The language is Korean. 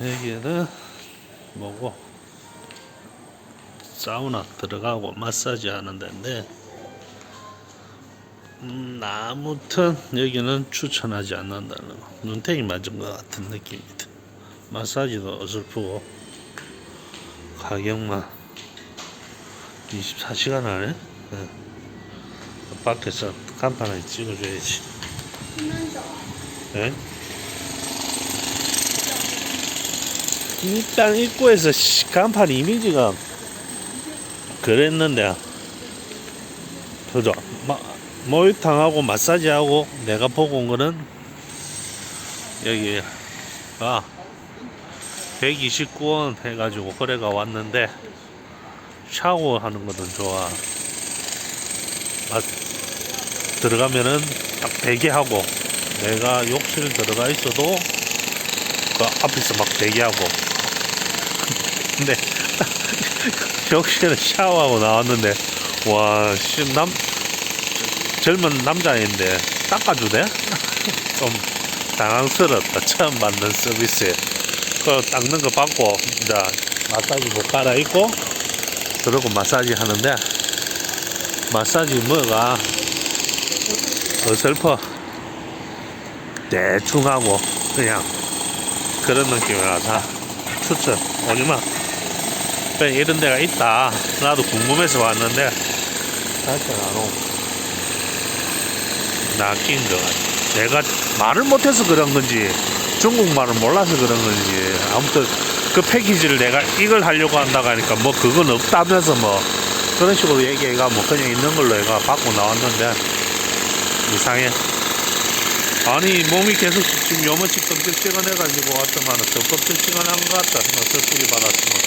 여기는 뭐고? 사우나 들어가고 마사지 하는 데인데 음, 아무튼 여기는 추천하지 않는다는 거. 눈탱이 맞은 것 같은 느낌입니다. 마사지도 어설프고 가격만 24시간 안에? 네. 밖에서 간판에 찍어줘야지. 네? 일단 입구에서 시- 간판 이미지가 그랬는데 그죠? 마, 목욕탕하고 마사지하고 내가 보고 온 거는 여기 아 129원 해가지고 거래가 왔는데 샤워하는 거는 좋아. 아, 들어가면은 딱 대기하고 내가 욕실 들어가 있어도 그 앞에서 막 대기하고 딱 욕실에 샤워하고 나왔는데 와, 씨, 남 젊은 남자인데 닦아주네? 좀 당황스럽다. 처음 받는 서비스에. 그 닦는 거 받고 이제 마사지 못 갈아입고 그러고 마사지 하는데 마사지 뭐가 어설퍼 대충 하고 그냥 그런 느낌이라서 추천 오지마 왜 이런 데가 있다. 나도 궁금해서 왔는데. 사실 안 오고 낚인 거. 같아 내가 말을 못해서 그런 건지 중국말을 몰라서 그런 건지 아무튼 그 패키지를 내가 이걸 하려고 한다고 하니까 뭐 그건 없다면서 뭐 그런 식으로 얘기해가 뭐 그냥 있는 걸로 얘가 받고 나왔는데. 이상해. 아니 몸이 계속 지금 요만치 끔찍찍어내가지고 왔더만 더 끔찍찍어난 것 같다. 어설프게 받았으면